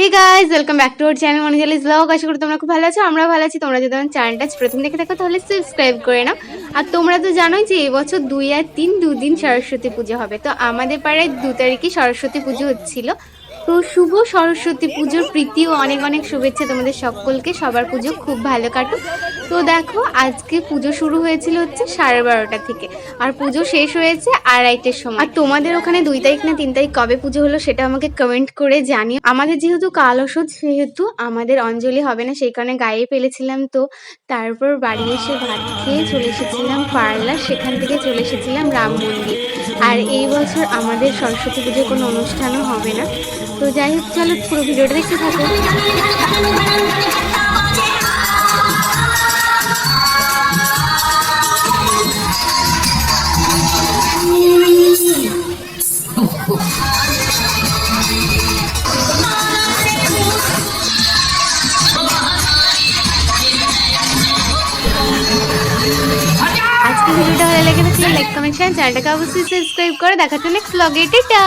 Hey guys welcome back to our channel মনিজালিস vlog আশা করি তোমরা খুব ভালো আছো আমরা ভালো আছি। তোমরা যদি আমার চ্যানেলটা প্রথম দেখে থাকো, তাহলে সাবস্ক্রাইব করে নাও। আর তোমরা তো জানোই যে এবছর দুই আর তিন, দুদিন সরস্বতী পুজো হবে। তো আমাদের পাড়ায় দু তারিখে সরস্বতী পুজো হচ্ছিল। তো শুভ সরস্বতী পুজোর প্রীতি ও অনেক অনেক শুভেচ্ছা তোমাদের সকলকে। সবার পুজো খুব ভালো কাটুক। তো দেখো, আজকে পুজো শুরু হয়েছিল হচ্ছে সাড়ে বারোটা থেকে। আর পুজো শেষ হয়েছে আড়াইটের সময়। আর তোমাদের ওখানে দুই তারিখ না তিন তারিখ কবে পুজো হলো সেটা আমাকে কমেন্ট করে জানিও। আমাদের যেহেতু কাল ওষুধ, সেহেতু আমাদের অঞ্জলি হবে না, সেই কারণে গায়ে ফেলেছিলাম তো। তারপর বাড়ি এসে ভাত খেয়ে চলে এসেছিলাম পার্লার সেখান থেকে চলে এসেছিলাম রাম মন্দির। আর এই বছর আমাদের সরস্বতী পুজোর কোনো অনুষ্ঠানও হবে না। তো যাই হোক, চলো পুরো ভিডিওটা দেখতে থাকো। আজকে ভিডিওটা ভালো লেগে থাকলে লাইক কমেন্ট শেয়ার চ্যানেলটাকে অবশ্যই সাবস্ক্রাইব করে। দেখাচ্ছে নেক্সট ব্লগে টা